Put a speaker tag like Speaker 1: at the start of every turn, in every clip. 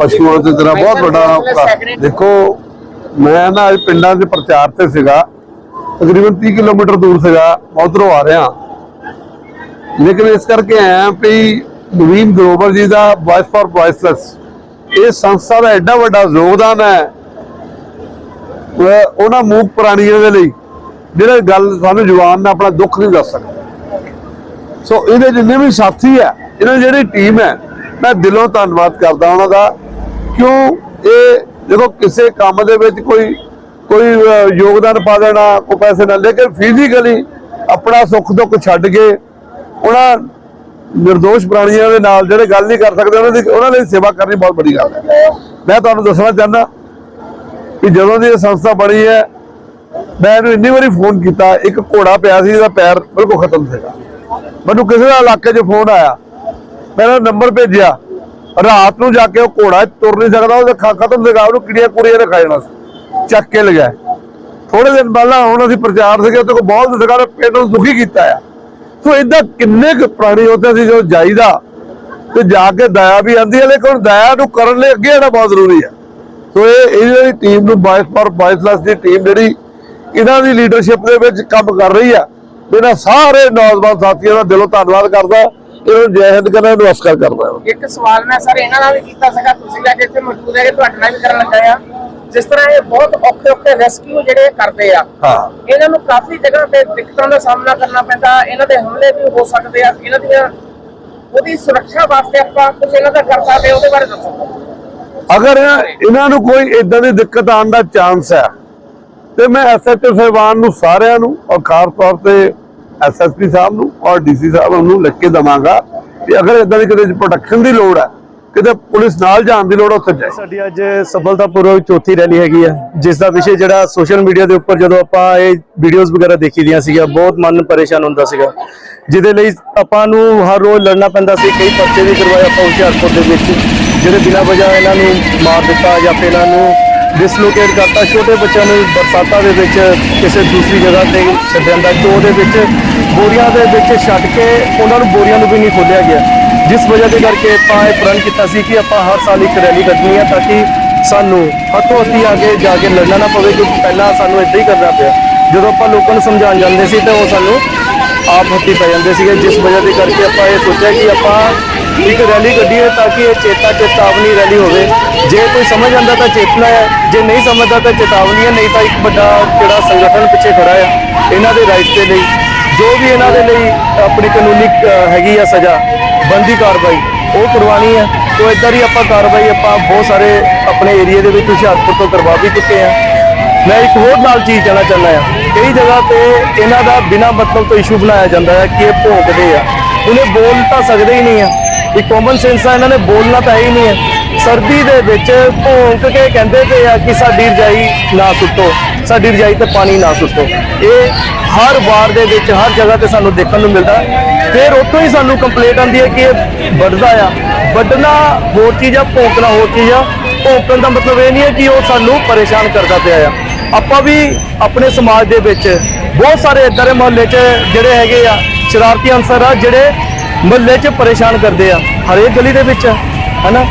Speaker 1: ਪਸ਼ੂਆਂ ਤੇ ਤੇਰਾ ਬਹੁਤ ਵੱਡਾ ਉਪਕਾਰ। ਦੇਖੋ ਮੈਂ ਨਾ ਅੱਜ ਪਿੰਡਾਂ ਦੇ ਪ੍ਰਚਾਰ ਤੇ ਸੀਗਾ। ਤਕਰੀਬਨ 30 ਕਿਲੋਮੀਟਰ ਦੂਰ ਸੀਗਾ ਉੱਧਰੋਂ ਆ ਰਿਹਾ। ਲੇਕਿਨ ਇਸ ਕਰਕੇ ਆਇਆ ਵੀ ਨਵੀਨ ਗਰੋਵਰ ਜੀ ਦਾ ਵਾਇਸ ਫਾਰ ਵਾਇਸਲੈਸ ਇਹ ਸੰਸਥਾ ਦਾ ਐਡਾ ਵੱਡਾ ਯੋਗਦਾਨ ਹੈ। ਉਹ- ਉਹਨਾਂ ਮੂਕ ਪ੍ਰਾਣੀਆਂ ਦੇ ਲਈ ਜਿਹੜੇ ਗੱਲ ਸਾਨੂੰ ਜ਼ੁਬਾਨ ਨਾਲ ਆਪਣਾ ਦੁੱਖ ਨਹੀਂ ਦੱਸ ਸਕਦੇ। ਸੋ ਇਹਦੇ ਜਿੰਨੇ ਵੀ ਸਾਥੀ ਹੈ ਇਹਨਾਂ ਜਿਹੜੀ ਟੀਮ ਹੈ ਮੈਂ ਦਿਲੋਂ ਧੰਨਵਾਦ ਕਰਦਾ ਉਹਨਾਂ ਦਾ। ਕਿਉਂ ਇਹ ਦੇਖੋ ਕਿਸੇ ਕੰਮ ਦੇ ਵਿੱਚ ਕੋਈ ਕੋਈ ਯੋਗਦਾਨ ਪਾ ਦੇਣਾ, ਕੋਈ ਪੈਸੇ ਨਾਲ ਲੇਕਿਨ ਫਿਜ਼ੀਕਲੀ ਆਪਣਾ ਸੁੱਖ ਦੁੱਖ ਛੱਡ ਕੇ ਉਹਨਾਂ ਨਿਰਦੋਸ਼ ਪ੍ਰਾਣੀਆਂ ਦੇ ਨਾਲ ਜਿਹੜੇ ਗੱਲ ਨਹੀਂ ਕਰ ਸਕਦੇ, ਉਹਨਾਂ ਦੀ, ਉਹਨਾਂ ਲਈ ਸੇਵਾ ਕਰਨੀ ਬਹੁਤ ਵੱਡੀ ਗੱਲ ਹੈ। ਮੈਂ ਤੁਹਾਨੂੰ ਦੱਸਣਾ ਚਾਹੁੰਦਾ ਕਿ ਜਦੋਂ ਦੀ ਇਹ ਸੰਸਥਾ ਬਣੀ ਹੈ, ਮੈਂ ਇਹਨੂੰ ਇੰਨੀ ਵਾਰੀ ਫੋਨ ਕੀਤਾ, ਇੱਕ ਘੋੜਾ ਪਿਆ ਸੀ ਜਿਹਦਾ ਪੈਰ ਬਿਲਕੁਲ ਖਤਮ ਸੀਗਾ। ਮੈਨੂੰ ਕਿਸੇ ਦਾ ਇਲਾਕੇ 'ਚ ਫੋਨ ਆਇਆ, ਮੈਂ ਉਹਦਾ ਨੰਬਰ ਭੇਜਿਆ। ਰਾਤ ਨੂੰ ਜਾ ਕੇ ਉਹ ਘੋੜਾ ਤੁਰ ਨਹੀਂ ਸਕਦਾ, ਉਹਦੇ ਖ- ਖਤਮ ਲਗਾ ਉਹਨੂੰ ਕਿੜੀਆਂ ਕੁੜੀਆਂ ਨੇ ਖਾ ਜਾਣਾ ਸੀ, ਚੱਕ ਕੇ ਲਗਾਏ ਥੋੜੇ ਦਿਨ ਪਹਿਲਾਂ ਹੁਣ ਅਸੀਂ ਪ੍ਰਚਾਰ ਸੀਗੇ, ਉੱਥੇ ਕੋ ਬਹੁਤ ਸੀਗਾ ਪਿੰਡ ਨੂੰ ਦੁਖੀ ਕੀਤਾ ਆ। ਸੋ ਇਦਾਂ ਕਿੰਨੇ ਕੁ ਪ੍ਰਾਣੀ ਉੱਥੇ ਸੀ ਜੋ ਜਾਈਦਾ, ਤੇ ਜਾ ਕੇ ਦਇਆ ਵੀ ਆਂਦੀ ਹੈ ਲੇਕਿਨ ਦਇਆ ਨੂੰ ਕਰਨ ਲਈ ਅੱਗੇ ਆਉਣਾ ਬਹੁਤ ਜ਼ਰੂਰੀ ਹੈ ਸੋ ਇਹ ਇਹ ਟੀਮ ਨੂੰ ਬਾਇਸ ਫਾਰ ਬਾਇਸਲੈਸ ਦੀ ਟੀਮ ਜਿਹੜੀ ਇਹਨਾਂ ਦੀ ਲੀਡਰਸ਼ਿਪ ਦੇ ਵਿੱਚ ਕੰਮ ਕਰ ਰਹੀ ਆ, ਇਹਨਾਂ ਸਾਰੇ ਨੌਜਵਾਨ ਸਾਥੀਆਂ ਦਾ ਦਿਲੋਂ ਧੰਨਵਾਦ ਕਰਦਾ। ਇਹਨਾਂ ਨੂੰ ਜੈ ਹਿੰਦ ਕਰਨਾ ਨਮਸਕਾਰ ਕਰਦਾ
Speaker 2: ਇੱਕ ਸਵਾਲ ਮੈਂ ਸਰ ਇਹਨਾਂ ਨਾਲ ਵੀ ਕੀਤਾ ਸੀਗਾ ਤੁਸੀਂ ਲੈ ਕੇ ਇੱਥੇ ਮੌਜੂਦ ਹੈਗੇ ਤੁਹਾਡੇ ਨਾਲ ਵੀ ਕਰਨ ਲੱਗਾ ਆ। ਜਿਸ ਤਰ੍ਹਾਂ ਇਹ ਬਹੁਤ ਔਖੇ ਔਖੇ ਰੈਸਕਿਊ ਜਿਹੜੇ ਕਰਦੇ ਆ
Speaker 1: ਹਾਂ।
Speaker 2: ਇਹਨਾਂ ਨੂੰ ਕਾਫੀ ਜਗ੍ਹਾ ਤੇ ਦਿੱਕਤਾਂ ਦਾ ਸਾਹਮਣਾ ਕਰਨਾ ਪੈਂਦਾ ਇਹਨਾਂ ਦੇ ਹਮਲੇ ਵੀ ਹੋ ਸਕਦੇ ਆ ਇਹਨਾਂ ਦੀਆਂ ਉਹਦੀ ਸੁਰੱਖਿਆ ਵਾਸਤੇ ਆਪਾਂ ਕੁਝ ਇਹਨਾਂ ਦਾ ਕਰ ਸਕਦੇ ਹਾਂ, ਉਹਦੇ ਬਾਰੇ ਦੱਸੋ।
Speaker 1: ਅਗਰ ਇਹਨਾਂ ਨੂੰ ਕੋਈ ਇਦਾਂ ਦੀ ਦਿੱਕਤ ਆਉਣ ਦਾ ਚਾਂਸ ਹੈ ਤੇ ਮੈਂ ਐਸਐਚਓ ਸਾਹਿਬਾਨ ਨੂੰ ਸਾਰਿਆਂ ਨੂੰ ਔਰ ਖਾਸ ਤੌਰ ਤੇ ਐਸਐਸਪੀ ਸਾਹਿਬ ਨੂੰ ਔਰ ਡੀਸੀ ਸਾਹਿਬ ਨੂੰ ਲਿਖ ਕੇ ਦਵਾਂਗਾ ਕਿ ਅਗਰ ਇਦਾਂ ਦੀ ਕਿਤੇ ਪ੍ਰੋਟੈਕਸ਼ਨ ਦੀ ਲੋੜ ਹੈ ਕਿਤੇ ਪੁਲਿਸ ਨਾਲ ਜਾਣ ਦੀ ਲੋੜ ਹੈ, ਉੱਥੇ ਜਾਏ।
Speaker 3: ਸਾਡੀ ਅੱਜ ਸਫਲਤਾਪੂਰਵਕ ਚੌਥੀ ਰੈਲੀ ਹੈਗੀ ਆ ਜਿਸ ਦਾ ਵਿਸ਼ੇ ਜਿਹੜਾ ਸੋਸ਼ਲ ਮੀਡੀਆ ਦੇ ਉੱਪਰ ਜਦੋਂ ਆਪਾਂ ਇਹ ਵੀਡੀਓਜ਼ ਵਗੈਰਾ ਦੇਖੀ ਦੀਆਂ ਸੀਗਾ ਬਹੁਤ ਮਨ ਪਰੇਸ਼ਾਨ ਹੁੰਦਾ ਸੀਗਾ। ਜਿਹਦੇ ਲਈ ਆਪਾਂ ਨੂੰ ਹਰ ਰੋਜ਼ ਲੜਨਾ ਪੈਂਦਾ ਸੀ ਕਈ ਪਰਚੇ ਵੀ ਕਰਵਾਏ ਆਪਾਂ ਹੁਸ਼ਿਆਰਪੁਰ ਦੇ ਵਿੱਚ ਜਿਹੜੇ ਬਿਨਾਂ ਵਜ੍ਹਾ ਇਹਨਾਂ ਨੂੰ ਮਾਰ ਦਿੱਤਾ ਜਾਂ ਫਿਰ ਇਹਨਾਂ ਨੂੰ ਡਿਸਲੋਕੇਟ ਕਰਤਾ। ਛੋਟੇ ਬੱਚਿਆਂ ਨੂੰ ਬਰਸਾਤਾਂ ਦੇ ਵਿੱਚ ਕਿਸੇ ਦੂਸਰੀ ਜਗ੍ਹਾ ਤੇ ਛੱਡਿਆ ਜਾਂਦਾ ਚੋ ਉਹਦੇ ਵਿੱਚ ਬੋਰੀਆਂ ਦੇ ਵਿੱਚ ਛੱਡ ਕੇ ਉਹਨਾਂ ਨੂੰ ਬੋਰੀਆਂ ਨੂੰ ਵੀ ਨਹੀਂ ਖੋਲਿਆ ਗਿਆ। ਜਿਸ ਵਜ੍ਹਾ ਦੇ ਕਰਕੇ ਆਪਾਂ ਇਹ ਪ੍ਰਣ ਕੀਤਾ ਸੀ ਕਿ ਆਪਾਂ ਹਰ ਸਾਲ ਇੱਕ ਰੈਲੀ ਕੱਢਣੀ ਹੈ ਤਾਂ ਕਿ ਸਾਨੂੰ ਹੱਥੋਂ ਹੱਥੀ ਅੱਗੇ ਜਾ ਕੇ ਲੜਨਾ ਨਾ ਪਵੇ, ਕਿਉਂਕਿ ਪਹਿਲਾਂ ਸਾਨੂੰ ਇਦਾਂ ਹੀ ਕਰਨਾ ਪਿਆ। ਜਦੋਂ ਆਪਾਂ ਲੋਕਾਂ ਨੂੰ ਸਮਝਾਉਣ ਜਾਂਦੇ ਸੀ ਤਾਂ ਉਹ ਸਾਨੂੰ ਆਪ ਹੱਥੀ ਪੈ ਜਾਂਦੇ ਸੀਗੇ। ਜਿਸ ਵਜ੍ਹਾ ਦੇ ਕਰਕੇ ਆਪਾਂ ਇਹ ਸੋਚਿਆ ਕਿ ਆਪਾਂ ਇੱਕ ਰੈਲੀ ਕੱਢੀ ਕੱਢੀਏ ਤਾਂ ਕਿ ਇਹ ਚੇਤਾ ਚੇਤਾਵਨੀ ਰੈਲੀ ਹੋਵੇ। ਜੇ ਕੋਈ ਸਮਝ ਆਂਦਾ ਤਾਂ ਚੇਤਨਾ ਹੈ, ਜੇ ਨਹੀਂ ਸਮਝਦਾ ਤਾਂ ਚੇਤਾਵਨੀ ਹੈ, ਨਹੀਂ ਤਾਂ ਇੱਕ ਵੱਡਾ ਜਿਹੜਾ ਸੰਗਠਨ ਪਿੱਛੇ ਖੜਾ ਹੈ ਇਹਨਾਂ ਦੇ ਰਾਈਟ ਦੇ ਲਈ। ਜੋ ਵੀ ਇਹਨਾਂ ਦੇ ਲਈ ਆਪਣੀ ਕਾਨੂੰਨੀ ਹੈਗੀ ਆ ਸਜ਼ਾ ਬੰਦੀ ਕਾਰਵਾਈ, ਉਹ ਕਰਵਾਣੀ ਹੈ। ਤੋਂ ਇਦਾਂ ਹੀ ਆਪਾਂ ਕਾਰਵਾਈ ਆਪਾਂ ਬਹੁਤ ਸਾਰੇ ਆਪਣੇ ਏਰੀਆ ਦੇ ਵਿੱਚ ਹੁਸ਼ਿਆਰਪੁਰ ਤੋਂ ਕਰਵਾ ਵੀ ਚੁੱਕੇ ਆ ਮੈਂ ਇੱਕ ਹੋਰ ਨਾਲ ਚੀਜ਼ ਕਹਿਣਾ ਚਾਹੁੰਦਾ ਆ ਕਈ ਜਗ੍ਹਾ ਤੇ ਇਹਨਾਂ ਦਾ ਬਿਨਾਂ ਮਤਲਬ ਤੋਂ ਇਸ਼ੂ ਬਣਾਇਆ ਜਾਂਦਾ ਹੈ ਕਿ ਇਹ ਭੌਂਕਦੇ ਆ। ਉਹਨੇ ਬੋਲ ਤਾਂ ਸਕਦੇ ਹੀ ਨਹੀਂ ਆ। ਇਹ ਕਾਮਨ ਸੈਂਸ ਆ, ਇਹਨਾਂ ਨੇ ਬੋਲਣਾ ਤਾਂ ਹੈ ਹੀ ਨਹੀਂ ਹੈ। ਸਰਦੀ ਦੇ ਵਿੱਚ ਭੌਂਕ ਕੇ ਕਹਿੰਦੇ ਪਏ ਆ ਕਿ ਸਾਡੀ ਰਜਾਈ ਨਾ ਸੁੱਟੋ, ਸਾਡੀ ਰਜਾਈ ਤੇ ਪਾਣੀ ਨਾ ਸੁੱਟੋ। ਇਹ ਹਰ ਵਾਰ ਦੇ ਵਿੱਚ, ਹਰ ਜਗ੍ਹਾ ਤੇ ਸਾਨੂੰ ਦੇਖਣ ਨੂੰ ਮਿਲਦਾ। ਫਿਰ ਉੱਥੋਂ ਹੀ ਸਾਨੂੰ ਕੰਪਲੇਂਟ ਆਉਂਦੀ ਹੈ ਕਿ ਇਹ ਵੱਢਦਾ ਆ। ਵੱਢਣਾ ਹੋਰ ਚੀਜ਼ ਆ, ਭੌਂਕਣਾ ਹੋਰ ਚੀਜ਼ ਆ। ਭੌਂਕਣ ਦਾ ਮਤਲਬ ਇਹ ਨਹੀਂ ਹੈ ਕਿ ਉਹ ਸਾਨੂੰ ਪਰੇਸ਼ਾਨ ਕਰਦਾ ਪਿਆ ਆ। ਆਪਾਂ ਵੀ ਆਪਣੇ ਸਮਾਜ ਦੇ ਵਿੱਚ ਬਹੁਤ ਸਾਰੇ ਇਦਾਂ ਦੇ ਮੁਹੱਲੇ 'ਚ ਜਿਹੜੇ ਹੈਗੇ ਆ, ਸ਼ਰਾਰਤੀ ਅਨਸਰ ਆ, ਜਿਹੜੇ ਮੁਹੱਲੇ 'ਚ ਪਰੇਸ਼ਾਨ ਕਰਦੇ ਆ, ਹਰੇਕ ਗਲੀ ਦੇ ਵਿੱਚ, ਹਨਾ?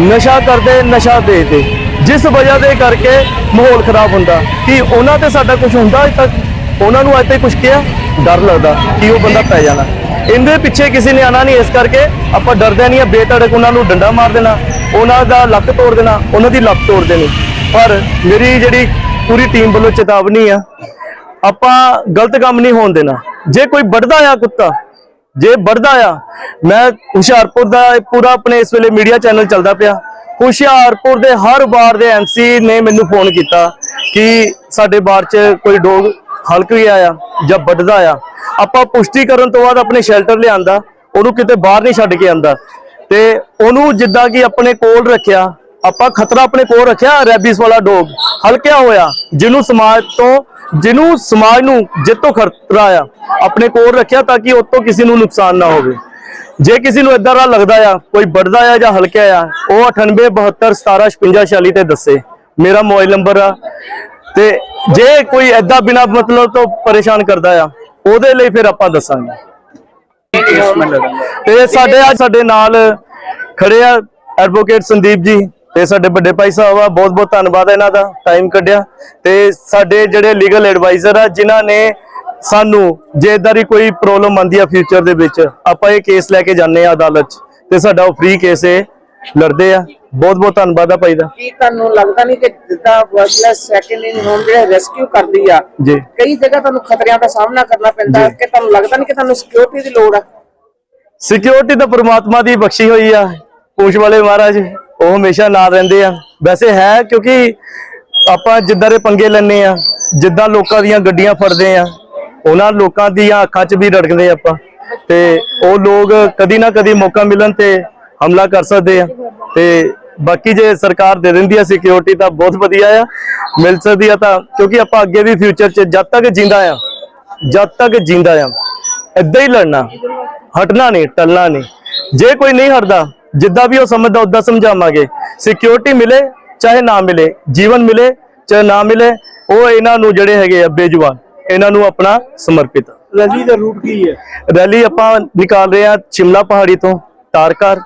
Speaker 3: ਨਸ਼ਾ ਕਰਦੇ, ਨਸ਼ਾ ਵੇਚਦੇ। ਜਿਸ ਵਜ੍ਹਾ ਦੇ ਕਰਕੇ ਮਾਹੌਲ ਖਰਾਬ ਹੁੰਦਾ। ਕਿ ਉਹਨਾਂ ਤੇ ਸਾਡਾ ਕੁਝ ਹੁੰਦਾ ਅਜੇ ਤੱਕ? ਉਹਨਾਂ ਨੂੰ ਅੱਜ ਤੱਕ ਕੁਝ ਕਿਹਾ? ਡਰ ਲੱਗਦਾ ਕਿ ਉਹ ਬੰਦਾ ਪੈ ਜਾਣਾ। ਇਹਦੇ ਪਿੱਛੇ ਕਿਸੇ ਨੇ ਆਣਾ ਨਹੀਂ, ਇਸ ਕਰਕੇ ਆਪਾਂ ਡਰਦੇ ਨਹੀਂ ਆ ਬੇਤੜਕ ਉਹਨਾਂ ਨੂੰ ਡੰਡਾ ਮਾਰ ਦੇਣਾ, ਉਹਨਾਂ ਦਾ ਲੱਕ ਤੋੜ ਦੇਣਾ, ਉਹਨਾਂ ਦੀ ਲੱਕ ਤੋੜ ਦੇਣੀ। ਪਰ ਮੇਰੀ ਜਿਹੜੀ ਪੂਰੀ ਟੀਮ ਵੱਲੋਂ ਚੇਤਾਵਨੀ ਆ, ਆਪਾਂ ਗਲਤ ਕੰਮ ਨਹੀਂ ਹੋਣ ਦੇਣਾ। ਜੇ ਕੋਈ ਵੱਢਦਾ ਆ ਕੁੱਤਾ ਜੇ ਵੱਢਦਾ ਆ, ਮੈਂ ਹੁਸ਼ਿਆਰਪੁਰ ਦਾ ਪੂਰਾ ਆਪਣੇ ਇਸ ਵੇਲੇ ਮੀਡੀਆ ਚੈਨਲ ਚੱਲਦਾ ਪਿਆ। ਹੁਸ਼ਿਆਰਪੁਰ ਦੇ ਹਰ ਵਾਰ ਦੇ ਐਮਸੀ ਨੇ ਮੈਨੂੰ ਫੋਨ ਕੀਤਾ ਕਿ ਸਾਡੇ ਬਾਰ 'ਚ ਕੋਈ ਡੋਗ ਹਲਕ ਵੀ ਆਇਆ ਜਾਂ ਵੱਢਦਾ ਆ। ਆਪਾਂ ਪੁਸ਼ਟੀ ਕਰਨ ਤੋਂ ਬਾਅਦ ਆਪਣੇ ਸ਼ੈਲਟਰ ਲਿਆਂਦਾ, ਉਹਨੂੰ ਕਿਤੇ ਬਾਹਰ ਨਹੀਂ ਛੱਡ ਕੇ ਆਂਦਾ। ਤੇ ਉਹਨੂੰ ਜਿੱਦਾਂ ਕਿ ਆਪਣੇ ਕੋਲ ਰੱਖਿਆ ਆਪਾਂ ਖਤਰਾ ਆਪਣੇ ਕੋਲ ਰੱਖਿਆ ਰੈਬਿਸ ਵਾਲਾ ਡੋਗ। ਹਲਕਿਆ ਹੋਇਆ ਜਿਹਨੂੰ ਸਮਾਜ ਤੋਂ ਜਿਹਨੂੰ ਸਮਾਜ ਨੂੰ ਜਿੱਤੋਂ ਖਤਰਾ ਆ ਆਪਣੇ ਕੋਲ ਰੱਖਿਆ ਤਾਂ ਕਿ ਉਤੋਂ ਕਿਸੇ ਨੂੰ ਨੁਕਸਾਨ ਨਾ ਹੋਵੇ। ਜੇ ਕਿਸੇ ਨੂੰ ਇਦਾਂ ਦਾ ਲੱਗਦਾ ਆ ਕੋਈ ਵੱਡਦਾ ਆ ਜਾਂ ਹਲਕਿਆ ਆ ਉਹ 9872175646 ਤੇ ਦੱਸੇ। ਮੇਰਾ ਮੋਬਾਈਲ ਨੰਬਰ ਆ। ਤੇ ਜੇ ਕੋਈ ਐਦਾਂ ਬਿਨਾ ਮਤਲਬ ਤੋਂ ਪਰੇਸ਼ਾਨ ਕਰਦਾ ਆ ਉਹਦੇ ਲਈ ਫਿਰ ਆਪਾਂ ਦੱਸਾਂਗੇ। ਤੇ ਸਾਡੇ ਅੱਜ ਸਾਡੇ ਨਾਲ ਖੜੇ ਆ ਐਡਵੋਕੇਟ ਸੰਦੀਪ ਜੀ। ਤੇ ਸਾਡੇ ਵੱਡੇ ਭਾਈ ਸਾਹਿਬ ਆ ਬਹੁਤ ਬਹੁਤ ਧੰਨਵਾਦ ਹੈ ਇਹਨਾਂ ਦਾ ਟਾਈਮ ਕੱਢਿਆ। ਤੇ ਸਾਡੇ ਜਿਹੜੇ ਲੀਗਲ ਐਡਵਾਈਜ਼ਰ ਆ ਜਿਨ੍ਹਾਂ ਨੇ ਸਾਨੂੰ ਜੇ ਇਦਾਂ ਦੀ ਕੋਈ ਪ੍ਰੋਬਲਮ ਆਉਂਦੀ ਆ ਫਿਊਚਰ ਦੇ ਵਿੱਚ ਆਪਾਂ ਇਹ ਕੇਸ ਲੈ ਕੇ ਜਾਂਦੇ ਆ ਅਦਾਲਤ 'ਚ। ਤੇ ਸਾਡਾ ਉਹ ਫ੍ਰੀ ਕੇਸ ਇਹ ਲੜਦੇ ਆ। ਬਹੁਤ ਬਹੁਤ ਧੰਨਵਾਦ ਆ ਭਾਈ ਦਾ।
Speaker 2: ਕੀ ਤੁਹਾਨੂੰ ਲੱਗਦਾ ਨਹੀਂ ਕਿ ਜਿੱਦਾਂ ਵਰਸਲੈਸ ਸੈਕਿੰਡ ਇਨ ਹੋਮ ਜਿਹੜੇ ਰੈਸਕਿਊ ਕਰਦੀ ਆ
Speaker 3: ਜੀ।
Speaker 2: ਕਈ ਜਗ੍ਹਾ ਤੁਹਾਨੂੰ ਖਤਰਿਆਂ ਦਾ ਸਾਹਮਣਾ ਕਰਨਾ ਪੈਂਦਾ ਹੈ ਕਿ ਤੁਹਾਨੂੰ ਲੱਗਦਾ ਨਹੀਂ ਕਿ ਤੁਹਾਨੂੰ ਸਿਕਿਉਰਿਟੀ ਦੀ ਲੋੜ ਆ?
Speaker 3: ਸਿਕਿਉਰਿਟੀ ਤਾਂ ਪ੍ਰਮਾਤਮਾ ਦੀ ਬਖਸ਼ੀ ਹੋਈ ਆ ਪੂਛ ਵਾਲੇ ਮਹਾਰਾਜ। ਉਹ ਹਮੇਸ਼ਾ ਨਾਲ ਰਹਿੰਦੇ ਆ। ਵੈਸੇ ਹੈ ਕਿਉਂਕਿ ਆਪਾਂ ਜਿੱਦਾਂ ਦੇ ਪੰਗੇ ਲੈਣੇ ਆ, ਜਿੱਦਾਂ ਲੋਕਾਂ ਦੀਆਂ ਗੱਡੀਆਂ ਫੜਦੇ ਆ, ਉਹਨਾਂ ਲੋਕਾਂ ਦੀਆਂ ਅੱਖਾਂ 'ਚ ਵੀ ਰੜਕਦੇ ਆਪਾਂ। ਤੇ ਉਹ ਲੋਕ ਕਦੀ ਨਾ ਕਦੀ ਮੌਕਾ ਮਿਲਣ ਤੇ ਹਮਲਾ ਕਰ ਸਕਦੇ ਆ। ਤੇ ਬਾਕੀ ਜੇ ਸਰਕਾਰ ਦੇ ਦਿੰਦੀ ਆ ਸਿਕਿਉਰਿਟੀ ਤਾਂ ਬਹੁਤ ਵਧੀਆ ਆ। ਮਿਲ ਸਕਦੀ ਆ ਤਾਂ, ਕਿਉਂਕਿ ਆਪਾਂ ਅੱਗੇ ਵੀ ਫਿਊਚਰ 'ਚ ਜਦ ਤੱਕ ਜਿੰਦਾ ਆ, ਜਦ ਤੱਕ ਜਿੰਦਾ ਆ, ਏਦਾਂ ਹੀ ਲੜਨਾ। ਹਟਣਾ ਨਹੀਂ, ਟਲਣਾ ਨਹੀਂ। ਜੇ ਕੋਈ ਨਹੀਂ ਹਟਦਾ ਜਿੱਦਾਂ ਵੀ ਉਹ ਸਮਝਦਾ ਉਦਾਂ ਸਮਝਾਵਾਂਗੇ। ਸਿਕਿਉਰਿਟੀ ਮਿਲੇ ਚਾਹੇ ਨਾ ਮਿਲੇ ਜੀਵਨ ਮਿਲੇ ਚਾਹੇ ਨਾ ਮਿਲੇ ਉਹ ਇਹਨਾਂ ਨੂੰ ਜਿਹੜੇ ਹੈਗੇ ਆ ਬੇਜੁਬਾਨ ਇਹਨਾਂ ਨੂੰ ਆਪਣਾ ਸਮਰਪਿਤ।
Speaker 4: ਰੈਲੀ ਦਾ ਰੂਟ ਕੀ ਹੈ?
Speaker 3: ਰੈਲੀ ਆਪਾਂ ਨਿਕਾਲ ਰਹੇ ਆ ਸ਼ਿਮਲਾ ਪਹਾੜੀ ਤੋਂ ਤਾਰਕਾਰ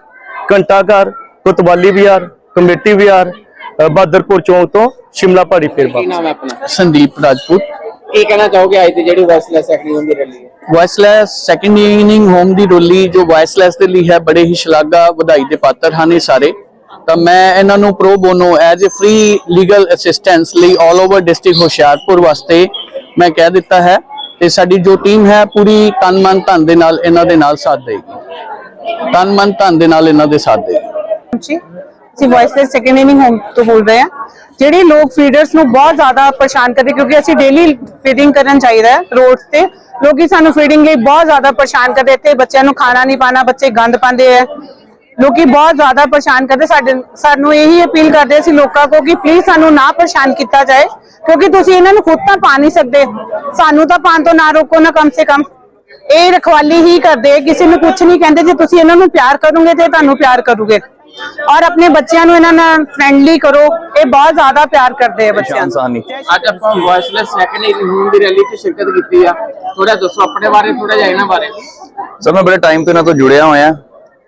Speaker 3: ਘੰਟਾਘਰ ਕੋਤਵਾਲੀ ਵਿਹਾਰ ਕਮੇਟੀ ਵਿਹਾਰ ਅ, ਬਹਾਦਰਪੁਰ ਚੌਂਕ ਤੋਂ ਸ਼ਿਮਲਾ ਪਹਾੜੀ ਫਿਰ ਵਾਪਸ।
Speaker 2: ਨਾਮ ਹੈ ਆਪਣਾ?
Speaker 4: ਸੰਦੀਪ ਰਾਜਪੂਤ।
Speaker 2: ਕੀ ਕਹਿਣਾ ਚਾਹੋਗੇ ਅੱਜ ਦੀ ਜਿਹੜੀ ਵਰਸਲੈਸ ਸੈਕਿੰਡ ਹੋਮ ਦੀ ਰੈਲੀ ਹੈ?
Speaker 4: ਵਾਇਸਲੈਸ ਸੈਕੰਡ ਇਵਨਿੰਗ ਹੋਮ ਦੀ ਰੋਲੀ ਜੋ ਵਾਇਸਲੈਸ ਦੇ ਲਈ ਹੈ ਬੜੇ ਹੀ ਸ਼ਲਾਘਾ ਵਧਾਈ ਦੇ ਪਾਤਰ ਹਨ ਇਹ ਸਾਰੇ। ਤਾਂ ਮੈਂ ਇਹਨਾਂ ਨੂੰ pro bono as a free legal assistance ਲਈ 올 ਓਵਰ ਡਿਸਟ੍ਰਿਕਟ ਹੁਸ਼ਿਆਰਪੁਰ ਵਾਸਤੇ ਮੈਂ ਕਹਿ ਦਿੱਤਾ ਹੈ ਤੇ ਸਾਡੀ ਜੋ ਟੀਮ ਹੈ ਪੂਰੀ ਤਨ ਮਨ ਧਨ ਦੇ ਨਾਲ ਇਹਨਾਂ ਦੇ ਨਾਲ ਸਾਥ ਦੇਗੀ। ਤਨ ਮਨ ਧਨ ਦੇ ਨਾਲ ਇਹਨਾਂ ਦੇ ਸਾਥ ਦੇਗੀ।
Speaker 5: ਜੀ ਅਸੀਂ ਵੌਇਸਲੈਸ ਸੈਕੰਡ ਇਨਿੰਗ ਹੋਮ ਤੋਂ ਬੋਲ ਰਹੇ ਹਾਂ। ਜਿਹੜੇ ਲੋਕ ਫੀਡਰਸ ਨੂੰ ਬਹੁਤ ਜ਼ਿਆਦਾ ਪਰੇਸ਼ਾਨ ਕਰਦੇ, ਕਿਉਂਕਿ ਅਸੀਂ ਡੇਲੀ ਫੀਡਿੰਗ ਕਰਨ ਚਾਹੀਦਾ ਹੈ ਰੋਡਸ ਤੇ। ਲੋਕੀ ਸਾਨੂੰ ਫੀਡਿੰਗ ਲਈ ਬਹੁਤ ਜ਼ਿਆਦਾ ਪਰੇਸ਼ਾਨ ਕਰਦੇ, ਇੱਥੇ ਬੱਚਿਆਂ ਨੂੰ ਖਾਣਾ ਨਹੀਂ ਪਾਣਾ, ਬੱਚੇ ਗੰਦ ਪਾਉਂਦੇ ਆ। ਲੋਕੀ ਬਹੁਤ ਜ਼ਿਆਦਾ ਪਰੇਸ਼ਾਨ ਕਰਦੇ, ਸਾਡੇ, ਸਾਨੂੰ ਇਹੀ ਅਪੀਲ ਕਰਦੇ ਅਸੀਂ ਲੋਕਾਂ ਕੋ ਕਿ ਪਲੀਜ਼ ਸਾਨੂੰ ਨਾ ਪਰੇਸ਼ਾਨ ਕੀਤਾ ਜਾਏ, ਕਿਉਂਕਿ ਤੁਸੀਂ ਇਹਨਾਂ ਨੂੰ ਖੁਦ ਤਾਂ ਪਾ ਨਹੀਂ ਸਕਦੇ। ਸਾਨੂੰ ਤਾਂ ਪਾਣ ਤੋਂ ਨਾ ਰੋਕੋ, ਨਾ ਕਮ ਸੇ ਕਮ। ਇਹ ਰਖਵਾਲੀ ਹੀ ਕਰਦੇ ਕਿਸੇ ਨੂੰ ਕੁਝ ਨਹੀਂ ਕਹਿੰਦੇ, ਜੇ ਤੁਸੀਂ ਇਹਨਾਂ ਨੂੰ ਪਿਆਰ ਕਰੋਗੇ ਤੇ ਤੁਹਾਨੂੰ ਪਿਆਰ ਕਰੂਗੇ। ਔਰ ਆਪਣੇ ਬੱਚਿਆਂ ਨੂੰ ਇਹਨਾਂ ਨਾਲ ਫ੍ਰੈਂਡਲੀ ਕਰੋ। ਇਹ ਬਹੁਤ ਜ਼ਿਆਦਾ ਪਿਆਰ ਕਰਦੇ ਆ ਬੱਚਿਆਂ ਨੂੰ।
Speaker 4: ਸਾਨੀ
Speaker 2: ਅੱਜ ਆਪਾਂ ਵਰਸਲੈਸ ਸੈਕਿੰਡ ਇਨ ਹੋਮ ਦੀ ਰੈਲੀ 'ਚ ਸ਼ਿਰਕਤ ਕੀਤੀ ਆ। ਥੋੜਾ ਦੱਸੋ ਆਪਣੇ ਬਾਰੇ ਥੋੜਾ ਜਿਹਾ ਇਹਨਾਂ ਬਾਰੇ।
Speaker 6: ਸਰ ਮੈਂ ਬੜੇ ਟਾਈਮ ਤੋਂ ਇਹਨਾਂ ਤੋਂ ਜੁੜਿਆ ਹੋਇਆ।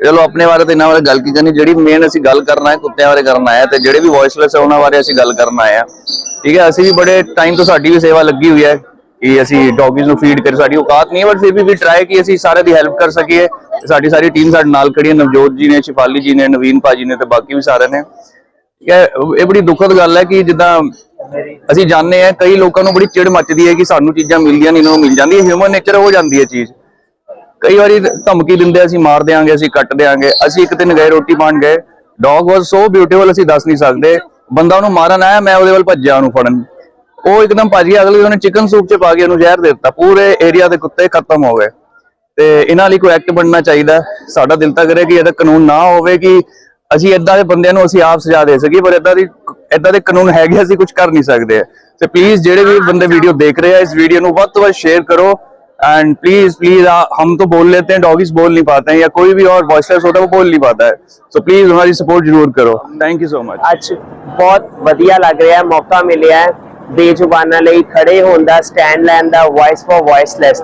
Speaker 6: ਚਲੋ ਆਪਣੇ ਬਾਰੇ ਤੇ ਇਹਨਾਂ ਬਾਰੇ ਗੱਲ ਕੀਤੀ ਨਹੀਂ ਜਿਹੜੀ ਮੇਨ ਅਸੀਂ ਗੱਲ ਕਰਨ ਆਏ ਕੁੱਤਿਆਂ ਬਾਰੇ ਕਰਨ ਹਾਂ ਤੇ ਜਿਹੜੇ ਵੀ ਵੌਇਸਲੈਸ ਹੈ ਉਹਨਾਂ ਬਾਰੇ ਅਸੀਂ ਗੱਲ ਕਰਨ ਆਏ ਆ। ਠੀਕ ਹੈ ਅਸੀਂ ਵੀ ਬੜੇ ਟਾਈਮ ਤੋਂ ਸਾਡੀ ਵੀ ਸੇਵਾ ਲੱਗੀ ਹੋਈ ਹੈ। ਕਿ ਅਸੀਂ ਡੌਗੀਜ਼ ਨੂੰ ਫੀਡ ਕਰ, ਸਾਡੀ ਔਕਾਤ ਨਹੀਂ ਬਟ ਫਿਰ ਵੀ ਵੀ ਟਰਾਈ ਕਿ ਅਸੀਂ ਸਾਰਿਆਂ ਦੀ ਹੈਲਪ ਕਰ ਸਕੀਏ। ਸਾਡੀ ਸਾਰੀ ਟੀਮ ਸਾਡੇ ਨਾਲ ਖੜੀ ਹੈ, ਨਵਜੋਤ ਜੀ ਨੇ, ਸ਼ਿਫਾਲੀ ਜੀ ਨੇ, ਨਵੀਨ ਭਾਜੀ ਨੇ ਤੇ ਬਾਕੀ ਵੀ ਸਾਰੇ ਨੇ। ਠੀਕ ਹੈ, ਇਹ ਬੜੀ ਦੁਖਦ ਗੱਲ ਹੈ ਕਿ ਜਿੱਦਾਂ ਅਸੀਂ ਜਾਣਦੇ ਆ ਕਈ ਲੋਕਾਂ ਨੂੰ ਬੜੀ ਚਿੜ ਮੱਚਦੀ ਹੈ ਕਿ ਸਾਨੂੰ ਚੀਜ਼ਾਂ ਮਿਲਦੀਆਂ ਨਹੀਂ, ਇਹਨਾਂ ਨੂੰ ਮਿਲ ਜਾਂਦੀ ਹੈ ਹਿਊਮਨ ਨੇਚਰ ਹੋ ਜਾਂਦੀ ਹੈ ਚੀਜ਼। ਕਈ ਵਾਰੀ ਧਮਕੀ ਦਿੰਦੇ ਅਸੀਂ ਮਾਰ ਦਿਆਂਗੇ, ਅਸੀਂ ਕੱਟ ਦਿਆਂਗੇ, ਅਸੀਂ ਇੱਕ ਦਿਨ ਗਏ, ਰੋਟੀ ਪਾਣ ਗਏ। ਡੌਗ ਵਾਸ ਸੋ ਬਿਊਟੀਫੁਲ ਅਸੀਂ ਦੱਸ ਨਹੀਂ ਸਕਦੇ। ਬੰਦਾ ਉਹਨੂੰ ਮਾਰਨ ਆਇਆ, ਮੈਂ ਉਹਦੇ ਵੱਲ ਭੱਜਿਆ ਉਹਨੂੰ ਫੜਨ। ਉਹ ਇੱਕਦਮ ਭੱਜ ਗਿਆ ਅਗਲੇ ਦਿਨ ਉਹਨੇ ਚਿਕਨ ਸੂਪ ਚ ਪਾ ਕੇ ਉਹਨੂੰ ਜ਼ਹਿਰ ਦੇ ਦਿੱਤਾ ਪੂਰੇ ਏਰੀਆ ਦੇ ਕੁੱਤੇ ਖਤਮ ਹੋ ਗਏ ਤੇ ਇਹਨਾਂ ਲਈ ਕੋਈ ਐਕਟ ਬਣਨਾ ਚਾਹੀਦਾ ਹੈ। ਸਾਡਾ ਦਿਲ ਤਾਂ ਕਰੇ ਕਿ ਇਹਦਾ ਕਾਨੂੰਨ ਨਾ ਹੋਵੇ ਕਿ ਅਸੀਂ ਇਦਾਂ ਦੇ ਬੰਦਿਆਂ ਨੂੰ ਅਸੀਂ ਆਪ ਸਜ਼ਾ ਦੇ ਸਕੀਏ ਪਰ ਇਦਾਂ ਦੀ ਇਦਾਂ ਦੇ ਕਾਨੂੰਨ ਹੈਗੇ ਅਸੀਂ ਕੁਝ ਕਰ ਨਹੀਂ ਸਕਦੇ ਤੇ ਪਲੀਜ਼ ਜਿਹੜੇ ਵੀ ਬੰਦੇ ਵੀਡੀਓ ਦੇਖ ਰਹੇ ਆ ਇਸ ਵੀਡੀਓ ਨੂੰ ਵੱਧ ਤੋਂ ਵੱਧ शेयर करो एंड प्लीज प्लीज हम तो बोल लेते हैं डॉगीज बोल नहीं पाते हैं या कोई भी और वॉइसलेस होता है वो बोल नहीं पाता है सो प्लीज हमारी सपोर्ट जरूर करो थैंक यू सो मच
Speaker 7: ਅੱਜ ਬਹੁਤ ਵਧੀਆ ਲੱਗ ਰਿਹਾ ਹੈ ਮੌਕਾ ਮਿਲਿਆ ਹੈ ਬੇਜ਼ੁਬਾਨਾਂ ਲਈ ਖੜੇ ਹੋਣ ਦਾ ਸਟੈਂਡ ਲੈਣ ਦਾ ਵੌਇਸ ਫॉर ਵੌਇਸਲੈਸ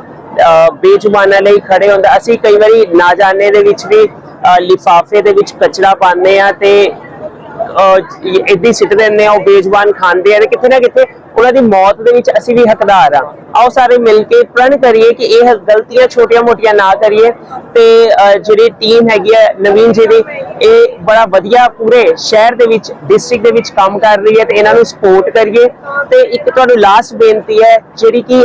Speaker 7: ਬੇਜ਼ੁਬਾਨਾਂ ਲਈ ਖੜੇ ਹੁੰਦਾ ਅਸੀਂ ਕਈ ਵਾਰੀ ਨਾ ਜਾਣੇ ਦੇ ਵਿੱਚ ਵੀ ਲਿਫਾਫੇ ਦੇ ਵਿੱਚ ਕਚਰਾ ਪਾਉਂਦੇ ਆ ਤੇ ਇਦਾਂ ਸਿੱਟ ਦਿੰਦੇ ਆ ਉਹ ਬੇਜ਼ੁਬਾਨ ਖਾਂਦੇ ਆ ਤੇ ਕਿਤੇ ਨਾ ਕਿਤੇ ਉਹਨਾਂ ਦੀ ਮੌਤ ਦੇ ਵਿੱਚ ਅਸੀਂ ਵੀ ਹੱਕਦਾਰ ਆ। ਆਓ ਸਾਰੇ ਮਿਲ ਕੇ ਪ੍ਰਣ ਕਰੀਏ ਕਿ ਇਹ ਗਲਤੀਆਂ ਛੋਟੀਆਂ-ਮੋਟੀਆਂ ਨਾ ਕਰੀਏ ਤੇ ਜਿਹੜੀ ਟੀਮ ਹੈਗੀ ਹੈ ਨਵੀਨ ਜੀ ਦੀ, ਇਹ ਬੜਾ ਵਧੀਆ ਪੂਰੇ ਸ਼ਹਿਰ ਦੇ ਵਿੱਚ ਡਿਸਟ੍ਰਿਕਟ ਦੇ ਵਿੱਚ ਕੰਮ ਕਰ ਰਹੀ ਹੈ ਤੇ ਇਹਨਾਂ ਨੂੰ ਸਪੋਰਟ ਕਰੀਏ। ਤੇ ਇੱਕ ਤੁਹਾਨੂੰ ਲਾਸਟ ਬੇਨਤੀ ਹੈ, ਜਿਹੜੀ ਕਿ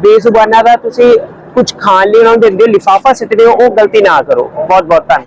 Speaker 7: ਬੇਜ਼ੁਬਾਨਾਂ ਦਾ ਤੁਸੀਂ ਕੁਝ ਖਾਣ ਲਈ ਉਹਨਾਂ ਨੂੰ ਦਿੰਦੇ ਹੋ, ਲਿਫਾਫਾ ਸਿੱਟਦੇ ਹੋ, ਉਹ ਗਲਤੀ ਨਾ ਕਰੋ। ਬਹੁਤ ਬਹੁਤ ਧੰਨਵਾਦ।